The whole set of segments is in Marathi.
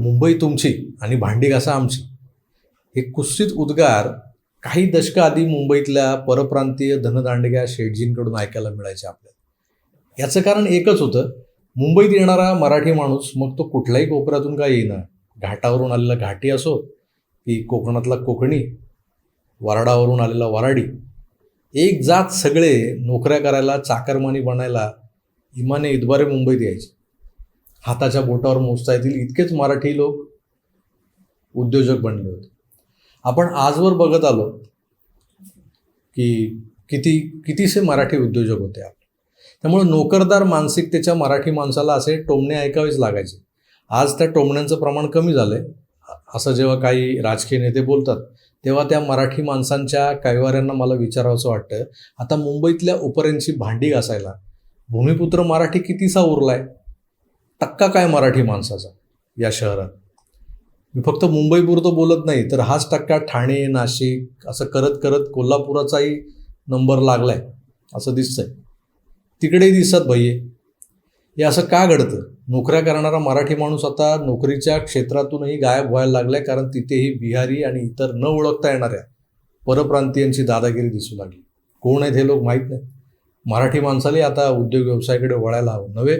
मुंबई तुमची आणि भांडी घासा आमची. हे कुत्सित उद्गार काही दशकं आधी मुंबईतल्या परप्रांतीय धनदांडग्या शेठजींकडून ऐकायला मिळायचे आपल्याला. याचं कारण एकच होतं मुंबईत येणारा मराठी माणूस मग तो कुठल्याही कोपऱ्यातून का येईना. घाटावरून आलेला घाटी असो की कोकणातला कोकणी वराडावरून आलेला वराडी. एक जात सगळे नोकऱ्या करायला चाकरमानी बनायला इमाने इतबारे मुंबईत यायचे. हाताच्या बोटावर मोजता येतील. इतकेच मराठी लोक उद्योजक बनले होते. आपण आजवर बघत आलो की किती कितीसे मराठी उद्योजक होते आपले. त्यामुळे नोकरदार मानसिकतेच्या मराठी माणसाला असे टोमणे ऐकावेच लागायचे. आज त्या टोमण्यांचं प्रमाण कमी झालं आहे असं जेव्हा काही राजकीय नेते बोलतात तेव्हा त्या मराठी माणसांच्या कैवाऱ्यांना मला विचारावंसं वाटतं आता मुंबईतल्या उपऱ्यांची भांडी घासायला भूमिपुत्र मराठी कितीसा उरलाय? टक्का काय मराठी माणसाचा या शहरात? मी फक्त मुंबईपुरतं बोलत नाही तर हाच टक्का ठाणे नाशिक असं करत करत कोल्हापुराचाही नंबर लागलाय असं दिसतंय. तिकडेही दिसतात भैये हे असं का घडतं? नोकऱ्या करणारा मराठी माणूस आता नोकरीच्या क्षेत्रातूनही गायब व्हायला लागलाय कारण तिथेही बिहारी आणि इतर न ओळखता येणाऱ्या परप्रांतीयांची दादागिरी दिसू लागली. कोण आहेत हे लोक माहीत नाही. मराठी माणसालाही आता उद्योग व्यवसायाकडे वळायला हवं. नव्हे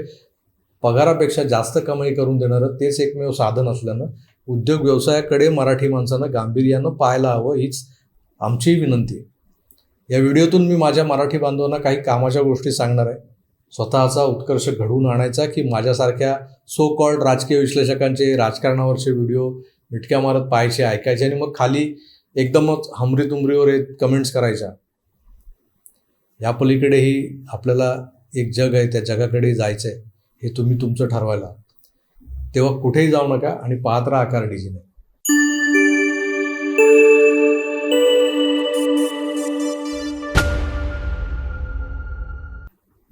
पगारापेक्षा जास्त कमाई करून देणारं तेच एकमेव साधन असल्यानं उद्योग व्यवसायाकडे मराठी माणसानं गांभीर्यानं पाहायला हवं हीच आमचीही विनंती आहे. या व्हिडिओतून मी माझ्या मराठी बांधवांना काही कामाच्या गोष्टी सांगणार आहे. स्वतःचा उत्कर्ष घडवून आणायचा की माझ्यासारख्या सो कॉल्ड राजकीय विश्लेषकांचे राजकारणावरचे व्हिडिओ मिटक्या मारत पाहायचे ऐकायचे आणि मग खाली एकदमच हमरी तुमरीवर येत कमेंट्स करायच्या. या पलीकडेही आपल्याला एक जग आहे त्या जगाकडे जायचं आहे हे तुम्ही तुमचं ठरवायला. तेव्हा कुठेही जाऊ नका आणि पाहत राहा आकार नाही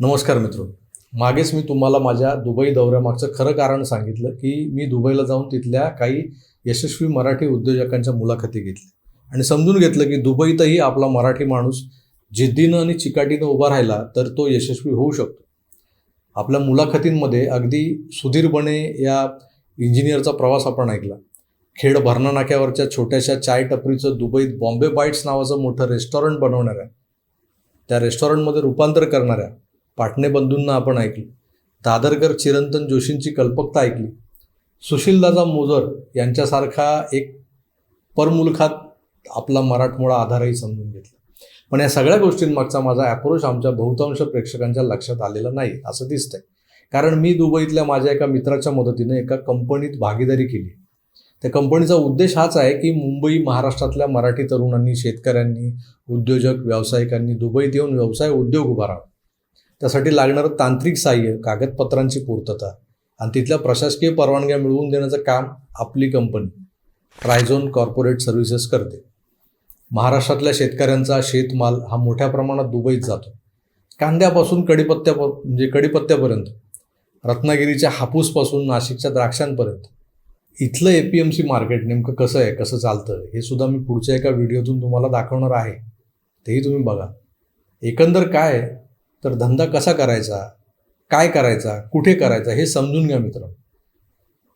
नमस्कार मित्र. मागेच मी तुम्हाला माझ्या दुबई दौऱ्यामागचं खरं कारण सांगितलं की मी दुबईला जाऊन तिथल्या काही यशस्वी मराठी उद्योजकांच्या मुलाखती घेतल्या. आणि समजून घेतलं की दुबईतही आपला मराठी माणूस जिद्दीनं आणि चिकाटीनं उभा राहिला तर तो यशस्वी होऊ शकतो. आपल्या मुलाखतींमध्ये अगदी सुधीरपणे या इंजिनियरचा प्रवास आपण ऐकला. खेड भरणा नाक्यावरच्या छोट्याशा चाय टपरीचं दुबईत बॉम्बे बाईट्स नावाचं मोठं रेस्टॉरंट बनवणाऱ्या त्या रेस्टॉरंटमध्ये रूपांतर करणाऱ्या पाटणे बंधूंना आपण ऐकली. दादरकर चिरंतन जोशींची कल्पकता ऐकली. सुशीलदादा मोजर यांच्यासारखा एक परमुलखात आपला मराठमोळा आधारही समजून घेतला. पण या सगळ्या गोष्टींमागचा माझा अप्रोच आमच्या बहुतांश प्रेक्षकांच्या लक्षात आलेला नाही असं दिसतंय. कारण मी दुबईतल्या माझ्या एका मित्राच्या मदतीने एका कंपनीत भागीदारी केली. त्या कंपनीचा उद्देश हाच आहे की मुंबई महाराष्ट्रातल्या मराठी तरुणांनी शेतकऱ्यांनी उद्योजक व्यावसायिकांनी दुबईत येऊन व्यवसाय उद्योग उभारावा त्यासाठी लागणारं तांत्रिक सहाय्य कागदपत्रांची पूर्तता आणि तिथल्या प्रशासकीय परवानग्या मिळवून देण्याचं काम आपली कंपनी रायझोन कॉर्पोरेट सर्व्हिसेस करते. महाराष्ट्रातल्या शेतकऱ्यांचा शेतमाल हा मोठ्या प्रमाणात दुबईत जातो. कांद्यापासून कडीपत्त्या म्हणजे कडीपत्त्यापर्यंत रत्नागिरीच्या हापूसपासून नाशिकच्या द्राक्षांपर्यंत. इथलं A P M C market नेमकं कसं आहे कसं चालतं हे सुद्धा मी पुढच्या एका व्हिडिओतून तुम्हाला दाखवणार आहे. तेही तुम्ही बघा. एकंदर काय तर धंदा कसा करायचा काय करायचा कुठे करायचा हे समजून घ्या मित्र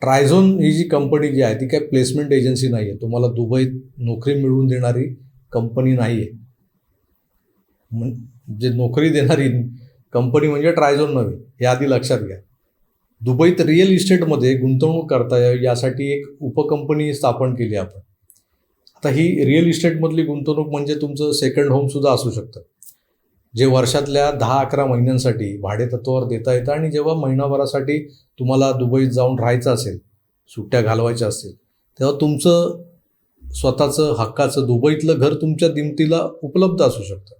ट्रायझोन ही जी कंपनी जी आहे ती काय प्लेसमेंट एजन्सी नाही आहे तुम्हाला दुबईत नोकरी मिळवून देणारी कंपनी नाही आहे जे नोकरी देणारी कंपनी म्हणजे ट्रायझोन नव्हे. हे आधी लक्षात घ्या. दुबईत रिअल इस्टेटमध्ये गुंतवणूक करता यावी यासाठी एक उपकंपनी स्थापन केली आपण. आता ही रिअल इस्टेटमधली गुंतवणूक म्हणजे तुमचं सेकंड होमसुद्धा असू शकतं. जे वर्षातल्या दहा अकरा महिन्यांसाठी भाडेतत्वावर देता येतं आणि जेव्हा महिनाभरासाठी तुम्हाला दुबईत जाऊन राहायचं असेल सुट्ट्या घालवायच्या असतील तेव्हा तुमचं स्वतःचं हक्काचं दुबईतलं घर तुमच्या दिमतीला उपलब्ध असू शकतं.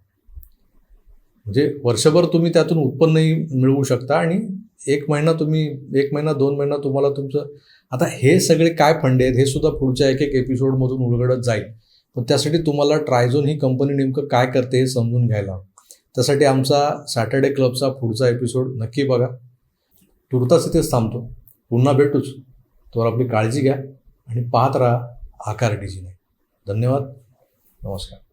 म्हणजे वर्षभर तुम्ही त्यातून उत्पन्नही मिळवू शकता आणि एक महिना तुम्ही एक महिना दोन महिना तुम्हाला तुमचं आता हे सगळे काय फंडे आहेत हे सुद्धा पुढच्या एक एक एपिसोडमधून उलगडत जाईल. पण त्यासाठी तुम्हाला ट्रायझोन ही कंपनी नेमकं काय करते हे समजून घ्यायला हवं. त्यासाठी आमचा सॅटर्डे क्लबचा पुढचा एपिसोड नक्की बघा. तुर्तास इथेच थांबतो. पुन्हा भेटूच. तर आपली काळजी घ्या आणि पाहत राहा आकार डीजीने धन्यवाद. नमस्कार.